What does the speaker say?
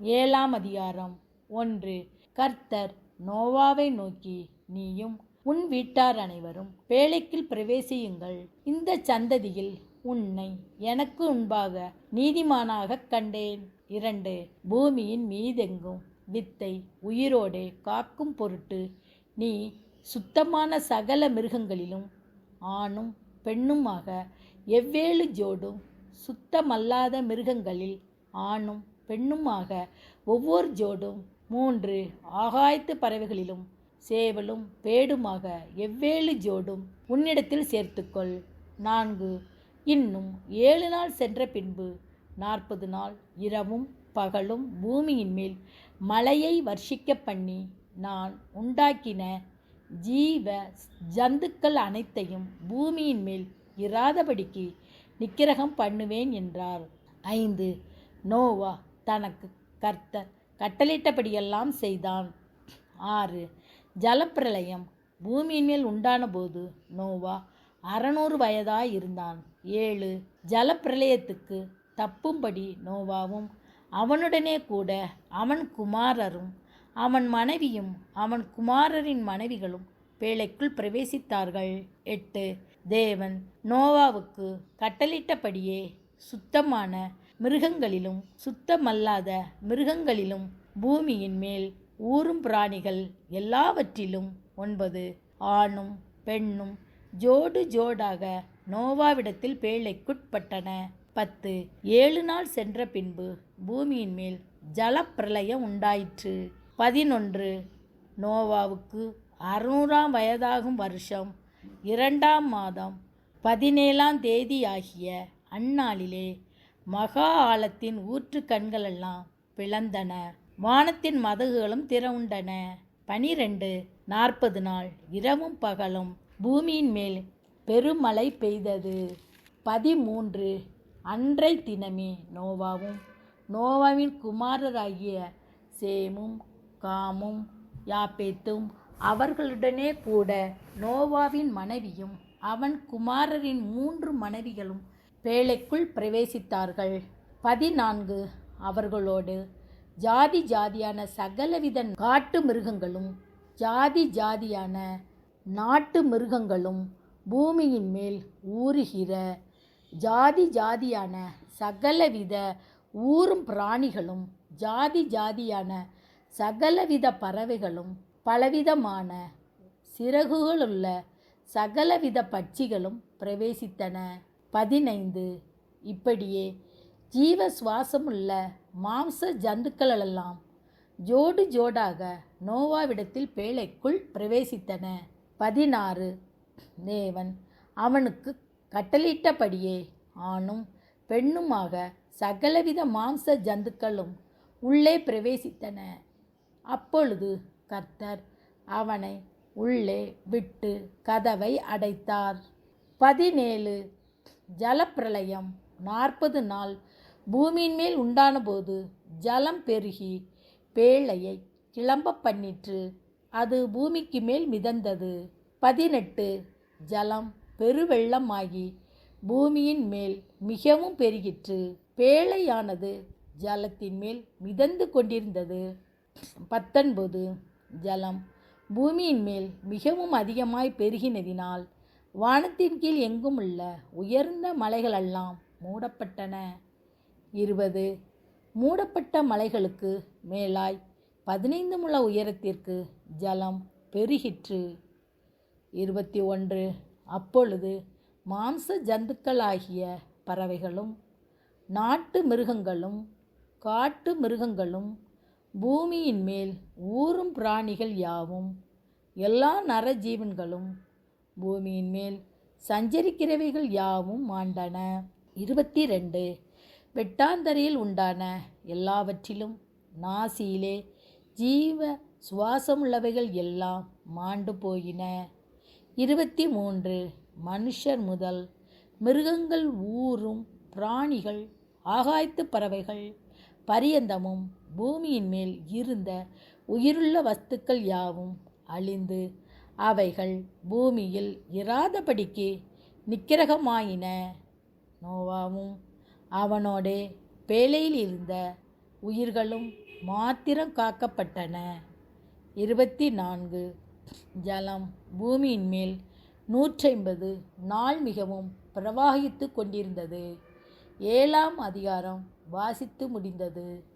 ஏழாம் அதிகாரம் ஒன்று. கர்த்தர் நோவாவை நோக்கி நீயும் உன் வீட்டார் அனைவரும் பேழைக்குள் பிரவேசியுங்கள். இந்த சந்ததியில் உன்னை எனக்கு முன்பாக நீதிமானாகக் கண்டேன். இரண்டு பூமியின் மீதெங்கும் வித்தை உயிரோடே காக்கும் பொருட்டு நீ சுத்தமான சகல மிருகங்களிலும் ஆணும் பெண்ணுமாக எவ்வேழு ஜோடும் சுத்தமல்லாத மிருகங்களில் ஆணும் பெண்ணுமாக ஒவ்வொரு ஜோடும் மூன்று ஆகாயத்து பறவைகளிலும் சேவலும் பேடுமாக எவ்வேழு ஜோடும் உன்னிடத்தில் சேர்த்துக்கொள். நான்கு இன்னும் ஏழு நாள் சென்ற பின்பு நாற்பது நாள் இரவும் பகலும் பூமியின் மேல் மலையை வர்ஷிக்க பண்ணி நான் உண்டாக்கின ஜீவ ஜந்துக்கள் அனைத்தையும் பூமியின் மேல் இராதபடிக்கு நிக்கிரகம் பண்ணுவேன் என்றார். ஐந்து நோவா தனக்கு கர்த்தர் கட்டளிட்டபடியெல்லாம் செய்தான். ஆறு ஜலப்பிரளயம் பூமியின் மேல் உண்டான போது நோவா அறநூறு வயதாய் இருந்தான். ஏழு ஜலப்பிரளயத்துக்கு தப்பும்படி நோவாவும் அவனுடனே கூட அவன் குமாரரும் அவன் மனைவியும் அவன் குமாரரின் மனைவிகளும் பேழைக்குள் பிரவேசித்தார்கள். எட்டு தேவன் நோவாவுக்கு கட்டளிட்டபடியே சுத்தமான மிருகங்களிலும் சுத்தமல்லாத மிருகங்களிலும் பூமியின் மேல் ஊறும் பிராணிகள் எல்லாவற்றிலும் ஒன்பது. ஆணும் பெண்ணும் ஜோடு ஜோடாக நோவாவிடத்தில் பேழைக்குட்பட்டன. பத்து. ஏழு நாள் சென்ற பின்பு பூமியின் மேல் ஜலப்பிரளயம் உண்டாயிற்று. பதினொன்று. நோவாவுக்கு அறுநூறாம் வயதாகும் வருஷம் இரண்டாம் மாதம் பதினேழாம் தேதியாகிய அந்நாளிலே மகா ஆழத்தின் ஊற்று கண்களெல்லாம் பிளந்தன. வானத்தின் மதகுகளும் திறவுண்டன பனிரெண்டு நாற்பது நாள் இரவும் பகலும் பூமியின் மேல் பெருமழை பெய்தது. பதிமூன்று அன்றை தினமே நோவாவும் நோவாவின் குமாரராகிய சேமும் காமும் யாப்பேத்தும் அவர்களுடனே கூட நோவாவின் மனைவியும் அவன் குமாரரின் மூன்று மனைவிகளும் பேழைக்குள் பிரவேசித்தார்கள். பதினான்கு. அவர்களோடு ஜாதி ஜாதியான சகலவித காட்டு மிருகங்களும் ஜாதி ஜாதியான நாட்டு மிருகங்களும் பூமியின் மேல் ஊறுகிற ஜாதி ஜாதியான சகலவித ஊறும் பிராணிகளும் ஜாதி ஜாதியான சகலவித பறவைகளும் பலவிதமான சிறகுகளுள்ள சகலவித பட்சிகளும் பிரவேசித்தன. பதினைந்து. இப்படியே ஜீவ சுவாசமுள்ள மாம்ச ஜந்துக்களெல்லாம் ஜோடு ஜோடாக நோவாவிடத்தில் பேழைக்குள் பிரவேசித்தன. பதினாறு. தேவன் அவனுக்கு கட்டளிட்டபடியே ஆணும் பெண்ணுமாக சகலவித மாம்ச ஜந்துக்களும் உள்ளே பிரவேசித்தன. அப்பொழுது கர்த்தர் அவனை உள்ளே விட்டு கதவை அடைத்தார். பதினேழு. ஜலப்பிரளயம் நாற்பது நாள். பூமியின் மேல் உண்டான போது ஜலம் பெருகி பேழையை கிளம்ப பண்ணிற்று. அது பூமிக்கு மேல் மிதந்தது. பதினெட்டு ஜலம் பெருவெள்ளமாகி பூமியின் மேல் மிகவும் பெருகிற்று. பேழையானது ஜலத்தின் மேல் மிதந்து கொண்டிருந்தது. பத்தொன்பது ஜலம் பூமியின் மேல் மிகவும் அதிகமாய் பெருகினதினால் வானத்தின் கீழ் எங்கும் உள்ள உயர்ந்த மலைகளெல்லாம் மூடப்பட்டன. இருபது. மூடப்பட்ட மலைகளுக்கு மேலாய் பதினைந்து முழ உயரத்திற்கு ஜலம் பெருகிற்று. இருபத்தி ஒன்று அப்பொழுது மாம்ச ஜந்துக்களாகிய பறவைகளும் நாட்டு மிருகங்களும் காட்டு மிருகங்களும் பூமியின் மேல் ஊறும் பிராணிகள் யாவும் எல்லா நரஜீவன்களும் பூமியின் மேல் சஞ்சரிக்கிறவைகள் யாவும் மாண்டன. இருபத்தி ரெண்டு வெட்டாந்தரையில் உண்டான எல்லாவற்றிலும் நாசியிலே ஜீவ சுவாசமுள்ளவைகள் எல்லாம் மாண்டு போயின. இருபத்தி மூன்று மனுஷர் முதல் மிருகங்கள் ஊரும் பிராணிகள் ஆகாய்த்து பறவைகள் பரியந்தமும் பூமியின் மேல் இருந்த உயிருள்ள வஸ்துக்கள் யாவும் அழிந்து அவைகள் பூமியில் இராதபடிக்கு நிக்கிரகமாயின. நோவாவும் அவனோடு பேழையில் இருந்த உயிர்களும் மாத்திரம் காக்கப்பட்டன. இருபத்தி நான்கு ஜலம் பூமியின் மேல் நூற்றைம்பது நாள் மிகவும் பிரவாகித்து கொண்டிருந்தது. ஏழாம் அதிகாரம் வாசித்து முடிந்தது.